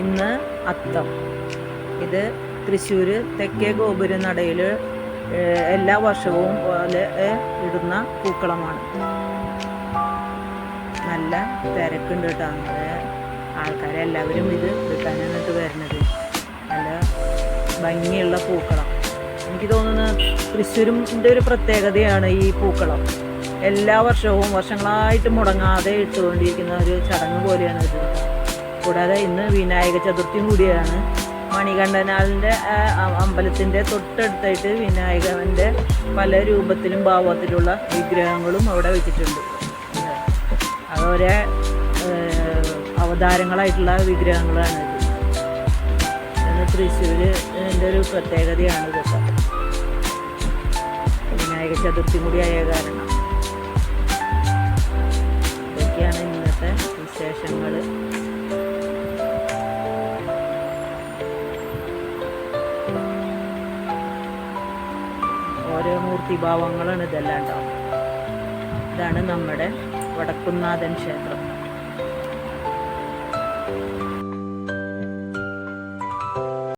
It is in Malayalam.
ഇന്ന് അത്തം. ഇത് തൃശ്ശൂർ തെക്കേ ഗോപുര നടയിൽ എല്ലാ വർഷവും പോലെ ഇടുന്ന പൂക്കളമാണ് നല്ല തിരക്കുണ്ട് കേട്ടോ നമ്മുടെ ആൾക്കാരെല്ലാവരും ഇത് എടുക്കാനാണ് വരുന്നത് നല്ല ഭംഗിയുള്ള പൂക്കളം. എനിക്ക് തോന്നുന്നു തൃശ്ശൂരിന്റെ ഒരു പ്രത്യേകതയാണ് ഈ പൂക്കളം. എല്ലാ വർഷവും വർഷങ്ങളായിട്ട് മുടങ്ങാതെ ഇട്ടുകൊണ്ടിരിക്കുന്ന ഒരു ചടങ്ങ് പോലെയാണ് ഇത്. കൂടാതെ ഇന്ന് വിനായക ചതുർത്ഥിയും കൂടിയാണ്. മണികണ്ഠനാളിന്റെ അമ്പലത്തിന്റെ തൊട്ടടുത്തായിട്ട് വിനായകന്റെ പല രൂപത്തിലും ഭാവത്തിലുള്ള വിഗ്രഹങ്ങളും അവിടെ വെച്ചിട്ടുണ്ട്. അതോരെ അവതാരങ്ങളായിട്ടുള്ള വിഗ്രഹങ്ങളാണ് ഇത്. തൃശ്ശൂർ ഒരു പ്രത്യേകതയാണ് ഇതൊക്കെ. വിനായക ചതുർത്ഥി കൂടിയായ കാരണം. ഇതൊക്കെയാണ് ഇന്നത്തെ വിശേഷങ്ങൾ ഓരോ മൂർത്തിഭാവങ്ങളാണ് ഇതെല്ലാം ഉണ്ടാവും ഇതാണ് നമ്മുടെ വടക്കുന്നാഥൻ ക്ഷേത്രം.